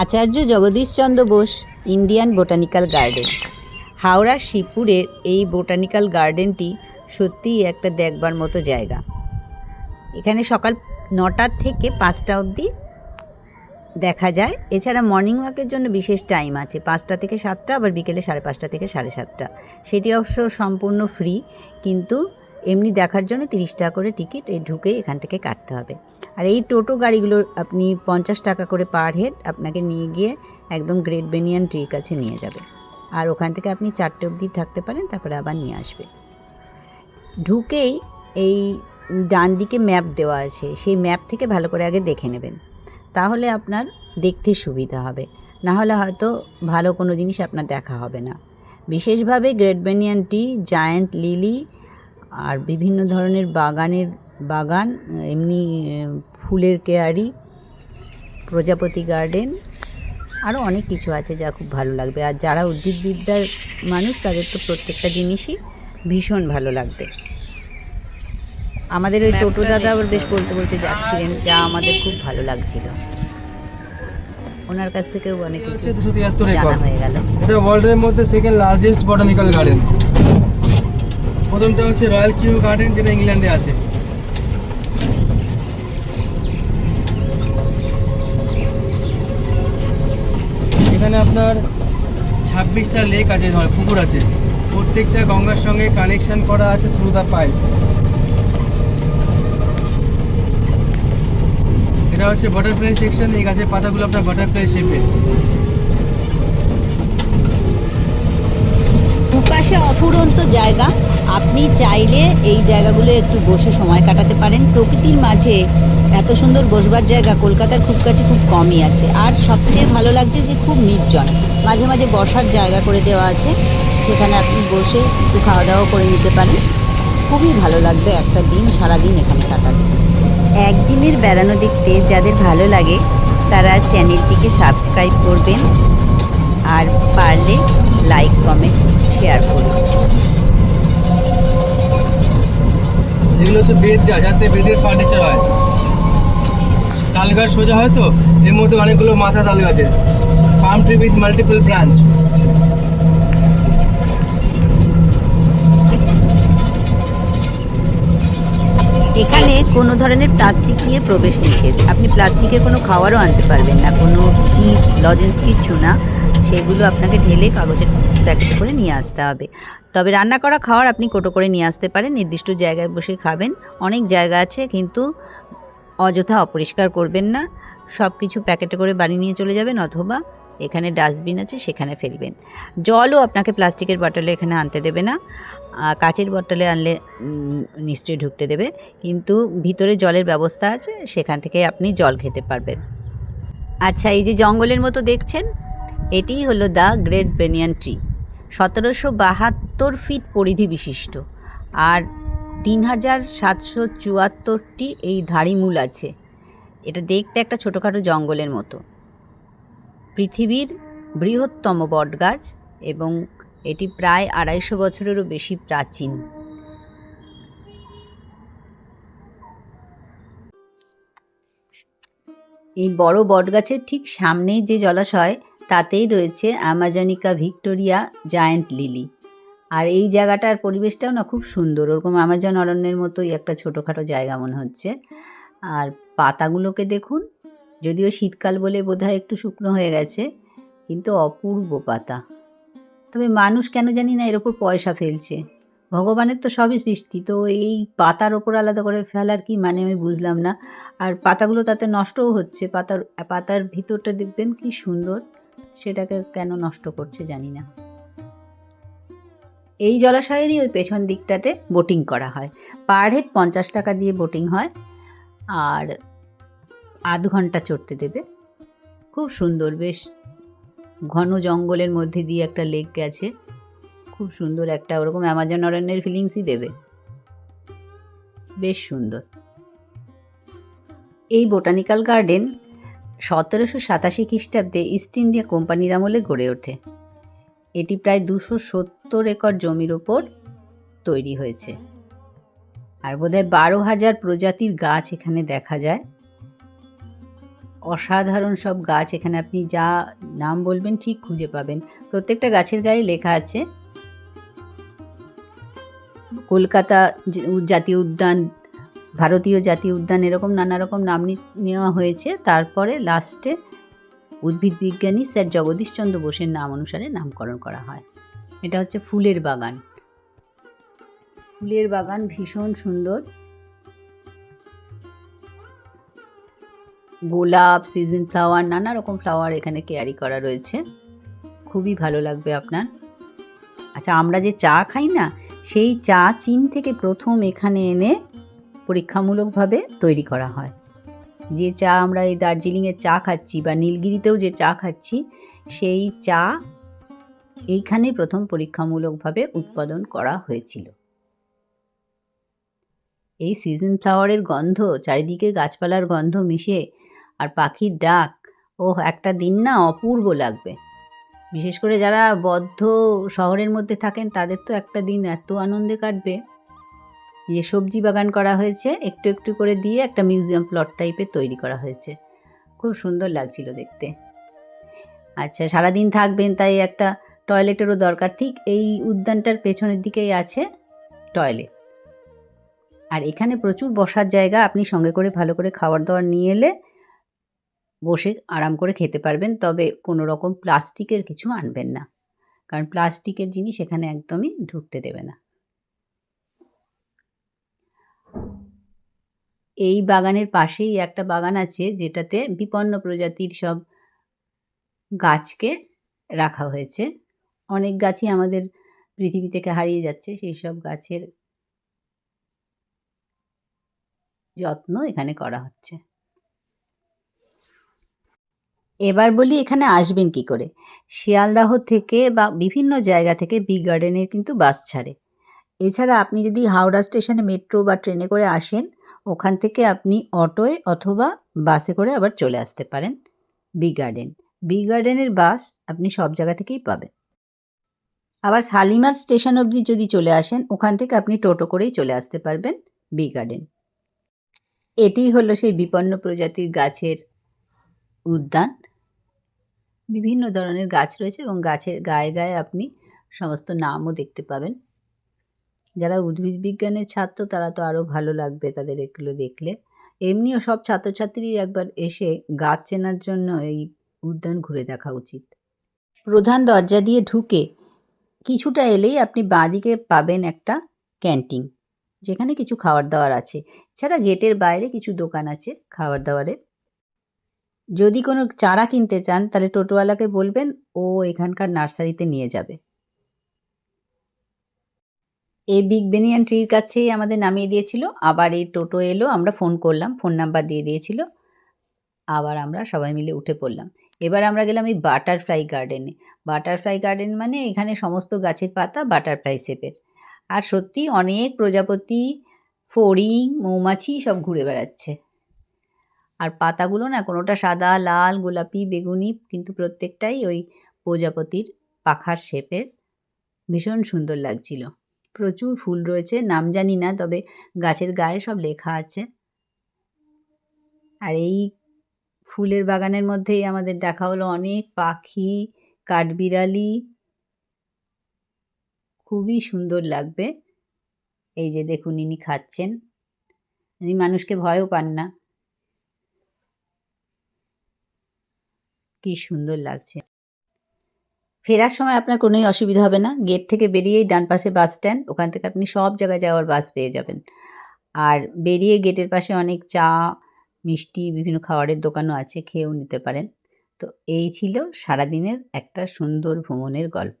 Acharya Jagadishchandra Bose, Indian botanical garden. হাওড়ার শিবপুরের এই বোটানিক্যাল গার্ডেনটি সত্যিই একটা দেখবার মতো জায়গা। এখানে সকাল নটার থেকে পাঁচটা অবধি দেখা যায়। এছাড়া মর্নিং ওয়াকের জন্য বিশেষ টাইম আছে। পাঁচটা থেকে সাতটা, আবার বিকেলে সাড়ে পাঁচটা থেকে সাড়ে সাতটা। সেটি অবশ্য সম্পূর্ণ ফ্রি কিন্তু এমনি দেখার জন্য তিরিশ টাকা করে টিকিট এই ঢুকে এখান থেকে কাটতে হবে। আর এই টোটো গাড়িগুলো আপনি পঞ্চাশ টাকা করে পার হেড আপনাকে নিয়ে গিয়ে একদম গ্রেট বেনিয়ান ট্রির কাছে নিয়ে যাবে। আর ওখান থেকে আপনি চারটে অবধি থাকতে পারেন, তারপরে আবার নিয়ে আসবে। ঢুকেই এই ডান দিকে ম্যাপ দেওয়া আছে, সেই ম্যাপ থেকে ভালো করে আগে দেখে নেবেন। তাহলে আপনার দেখতে সুবিধা হবে। না হলে হয়তো ভালো কোনো জিনিস আপনার দেখা হবে না। বিশেষভাবে great banyan tree giant lily আর বিভিন্ন ধরনের বাগানের বাগান এমনি ফুলের কেয়ারি প্রজাপতি গার্ডেন আরও অনেক কিছু আছে যা খুব ভালো লাগবে। আর যারা উদ্ভিদবিদ্যার মানুষ তাদের তো প্রত্যেকটা জিনিসই ভীষণ ভালো লাগবে। আমাদের ওই টোটো দাদা আবার বেশ বলতে বলতে যাচ্ছিলেন যা আমাদের খুব ভালো লাগছিল। ওনার কাছ থেকেও অনেক কিছু জানা হয়ে গেল। এটা ওয়ার্ল্ডের মধ্যে সেকেন্ড লার্জেস্ট বটানিক্যাল গার্ডেন প্রথমটা হচ্ছে রয়্যাল কিউ গার্ডেন, যেটা ইংল্যান্ডে আছে। এখানে আপনার ছাব্বিশটা লেক আছে পুকুর আছে। প্রত্যেকটা গঙ্গার সঙ্গে কানেকশন করা আছে থ্রু দ্য পাইপ এটা হচ্ছে বাটারফ্লাই সেকশন এই গাছের পাতাগুলো আপনার বাটারফ্লাই শেপের দুপাশে অফুরন্ত জায়গা। আপনি চাইলে এই জায়গাগুলো একটু বসে সময় কাটাতে পারেন। প্রকৃতির মাঝে এত সুন্দর বসবার জায়গা কলকাতার খুব কাছে খুব কমই আছে। আর সবচেয়ে ভালো লাগছে যে খুব নির্জন। মাঝে মাঝে বসার জায়গা করে দেওয়া আছে। সেখানে আপনি বসে একটু খাওয়া দাওয়া করে নিতে পারেন। খুবই ভালো লাগবে একটা দিন সারাদিন এখানে কাটাতে। একদিনের বেড়ানো দেখতে যাদের ভালো লাগে, তারা চ্যানেলটিকে সাবস্ক্রাইব করবেন। আর পারলে লাইক, কমেন্ট, শেয়ার করুন। এগুলো হচ্ছে বেদ দেওয়া যাতে বেদের ফার্নিচার হয়। তাল গাছ সোজা হয় তো, এর মধ্যে অনেকগুলো মাথা তাল গাছের palm tree with multiple branch এখানে কোনো ধরনের প্লাস্টিক নিয়ে প্রবেশ নিষেধ? আপনি প্লাস্টিকের কোনো খাবারও আনতে পারবেন না, কোনো চিপস লজেন্স কিচ্ছু না। সেগুলো আপনাকে ঢেলে কাগজের প্যাকেট করে নিয়ে আসতে হবে। তবে রান্না করা খাওয়ার আপনি কোটো করে নিয়ে আসতে পারেন, নির্দিষ্ট জায়গায় বসে খাবেন। অনেক জায়গা আছে কিন্তু অযথা অপরিষ্কার করবেন না। সব কিছু প্যাকেটে করে বাড়ি নিয়ে চলে যাবেন অথবা এখানে ডাস্টবিন আছে সেখানে ফেলবেন। জলও আপনাকে প্লাস্টিকের বটলে এখানে আনতে দেবে না। কাচের বটলে আনলে নিশ্চয়ই ঢুকতে দেবে। কিন্তু ভিতরে জলের ব্যবস্থা আছে, সেখান থেকে আপনি জল খেতে পারবেন। আচ্ছা এই যে জঙ্গলের মতো দেখছেন এটিই হলো দ্য গ্রেট বেনিয়ান ট্রি। সতেরোশো বাহাত্তর ফিট পরিধি বিশিষ্ট। আর তিন হাজার সাতশো চুয়াত্তরটি এই ধাড়িমূল আছে। এটা দেখতে একটা ছোটোখাটো জঙ্গলের মতো। পৃথিবীর বৃহত্তম বটগাছ এবং এটি প্রায় আড়াইশো বছরেরও বেশি প্রাচীন। এই বড় বটগাছের ঠিক সামনেই যে জলাশয় তাতেই রয়েছে অ্যামাজনিকা ভিক্টোরিয়া জায়ান্ট লিলি। আর এই জায়গাটার পরিবেশটাও না খুব সুন্দর। ওরকম অ্যামাজন অরণ্যের মতোই একটা ছোটোখাটো জায়গা মনে হচ্ছে। আর পাতাগুলোকে দেখুন, যদিও শীতকাল বলে বোধহয় একটু শুকনো হয়ে গেছে, কিন্তু অপূর্ব পাতা। তবে মানুষ কেন জানি না এর ওপর পয়সা ফেলছে। ভগবানের তো সবই সৃষ্টি, তো এই পাতার ওপর আলাদা করে ফেলার কি মানে আমি বুঝলাম না। আর পাতাগুলো তাতে নষ্টও হচ্ছে, পাতার পাতার ভিতরটা দেখবেন কি সুন্দর। সেটাকে কেন নষ্ট করছে জানি না। এই জলাশয়েরই ওই পেছন দিকটাতে বোটিং করা হয়। পার হেড পঞ্চাশ টাকা দিয়ে বোটিং হয় আর আধ ঘণ্টা চড়তে দেবে। খুব সুন্দর, বেশ ঘন জঙ্গলের মধ্যে দিয়ে একটা লেক গেছে খুব সুন্দর একটা, ওরকম অ্যামাজন অরণ্যের ফিলিংসই দেবে। বেশ সুন্দর। এই বোটানিক্যাল গার্ডেন সতেরোশো সাতাশি খ্রিস্টাব্দে ইস্ট ইন্ডিয়া কোম্পানির আমলে গড়ে ওঠে। এটি প্রায় দুশো সত্তর একর জমির ওপর তৈরি হয়েছে। আর বোধহয় বারো হাজার প্রজাতির গাছ এখানে দেখা যায়। অসাধারণ সব গাছ এখানে আপনি যা নাম বলবেন ঠিক খুঁজে পাবেন। প্রত্যেকটা গাছের গায়ে লেখা আছে। কলকাতা জাতীয় উদ্যান ভারতীয় জাতীয় উদ্যান এরকম নানা রকম নাম নেওয়া হয়েছে। তারপরে লাস্টে উদ্ভিদ বিজ্ঞানী স্যার জগদীশচন্দ্র বোসের নাম অনুসারে নামকরণ করা হয়। এটা হচ্ছে ফুলের বাগান। ফুলের বাগান ভীষণ সুন্দর। গোলাপ সিজন ফ্লাওয়ার নানা রকম ফ্লাওয়ার এখানে ক্যারি করা রয়েছে। খুবই ভালো লাগবে আপনার। আচ্ছা আমরা যে চা খাই না, সেই চা চীন থেকে প্রথম এখানে এনে পরীক্ষামূলকভাবে তৈরি করা হয়। যে চা আমরা এই দার্জিলিংয়ের চা খাচ্ছি বা নীলগিরিতেও যে চা খাচ্ছি, সেই চা এইখানে প্রথম পরীক্ষামূলকভাবে উৎপাদন করা হয়েছিল। এই সিজন ফ্লাওয়ারের গন্ধ, চারিদিকে গাছপালার গন্ধ মিশে আর পাখির ডাক ও একটা দিন না অপূর্ব লাগবে। বিশেষ করে যারা বদ্ধ শহরের মধ্যে থাকেন, তাদের তো একটা দিন এত আনন্দে কাটবে। যে সবজি বাগান করা হয়েছে, একটু একটু করে দিয়ে একটা মিউজিয়াম প্লট টাইপের তৈরি করা হয়েছে। খুব সুন্দর লাগছিল দেখতে। আচ্ছা সারাদিন থাকবেন তাই একটা টয়লেটেরও দরকার। ঠিক এই উদ্যানটার পেছনের দিকেই আছে টয়লেট। আর এখানে প্রচুর বসার জায়গা, আপনি সঙ্গে করে ভালো করে খাবার দাবার নিয়ে এলে বসে আরাম করে খেতে পারবেন, তবে কোনো রকম প্লাস্টিকের কিছু আনবেন না। কারণ প্লাস্টিকের জিনিস এখানে একদমই ঢুকতে দেবে না। এই বাগানের পাশেই একটা বাগান আছে যেটাতে বিপন্ন প্রজাতির সব গাছকে রাখা হয়েছে। অনেক গাছই আমাদের পৃথিবী থেকে হারিয়ে যাচ্ছে সেই সব গাছের যত্ন এখানে করা হচ্ছে। এবার বলি এখানে আসবেন কি করে? শিয়ালদাহ থেকে বা বিভিন্ন জায়গা থেকে বি গার্ডেনের কিন্তু বাস ছাড়ে। এছাড়া আপনি যদি হাওড়া স্টেশনে মেট্রো বা ট্রেনে করে আসেন ওখান থেকে আপনি অটোয় অথবা বাসে করে আবার চলে আসতে পারেন। B garden. বি গার্ডেনের বাস আপনি সব জায়গা থেকেই পাবেন। আবার শালিমার স্টেশন অবধি যদি চলে আসেন, ওখান থেকে আপনি টোটো করেই চলে আসতে পারবেন বি গার্ডেন। এটিই হলো সেই বিপন্ন প্রজাতির গাছের উদ্যান। বিভিন্ন ধরনের গাছ রয়েছে এবং গাছের গায়ে গায়ে আপনি সমস্ত নামও দেখতে পাবেন। যারা উদ্ভিদ বিজ্ঞানের ছাত্র, তারা তো আরও ভালো লাগবে তাদের এগুলো দেখলে। এমনিও সব ছাত্রছাত্রী একবার এসে গাছ চেনার জন্য এই উদ্যান ঘুরে দেখা উচিত। প্রধান দরজা দিয়ে ঢুকে কিছুটা এলেই আপনি বাঁদিকে পাবেন একটা ক্যান্টিন, যেখানে কিছু খাবার দাবার আছে। এছাড়া গেটের বাইরে কিছু দোকান আছে খাবার দাবারের যদি কোনো চারা কিনতে চান, তাহলে টোটোওয়ালাকে বলবেন, ও এখানকার নার্সারিতে নিয়ে যাবে। এই বিগ বেনিয়ান ট্রির কাছেই আমাদের নামিয়ে দিয়েছিল। আবার এই টোটো এলো, আমরা ফোন করলাম ফোন নাম্বার দিয়ে দিয়েছিল। আবার আমরা সবাই মিলে উঠে পড়লাম। এবার আমরা গেলাম এই বাটারফ্লাই গার্ডেনে বাটারফ্লাই গার্ডেন মানে এখানে সমস্ত গাছের পাতা বাটারফ্লাই শেপের আর সত্যি অনেক প্রজাপতি, ফড়িং, মৌমাছি সব ঘুরে বেড়াচ্ছে। আর পাতাগুলো না কোনোটা সাদা, লাল, গোলাপি, বেগুনি কিন্তু প্রত্যেকটাই ওই প্রজাপতির পাখার শেপের ভীষণ সুন্দর লাগছিল। প্রচুর ফুল রয়েছে, নাম জানি না, তবে গাছের গায়ে সব লেখা আছে। আর এই ফুলের বাগানের মধ্যেই আমাদের দেখা হলো অনেক পাখি, কাঠবিড়ালি। খুবই সুন্দর লাগবে। এই যে দেখুন, ইনি খাচ্ছেন। ইনি মানুষকে ভয়ও পান না। কি সুন্দর লাগছে। ফেরার সময় আপনার কোনোই অসুবিধা হবে না। গেট থেকে বেরিয়েই ডান পাশে বাস স্ট্যান্ড, ওখান থেকে আপনি সব জায়গায় যাওয়ার বাস পেয়ে যাবেন। আর বেরিয়ে গেটের পাশে অনেক চা, মিষ্টি, বিভিন্ন খাবারের দোকানও আছে, খেয়েও নিতে পারেন। তো এই ছিল সারাদিনের একটা সুন্দর ভ্রমণের গল্প।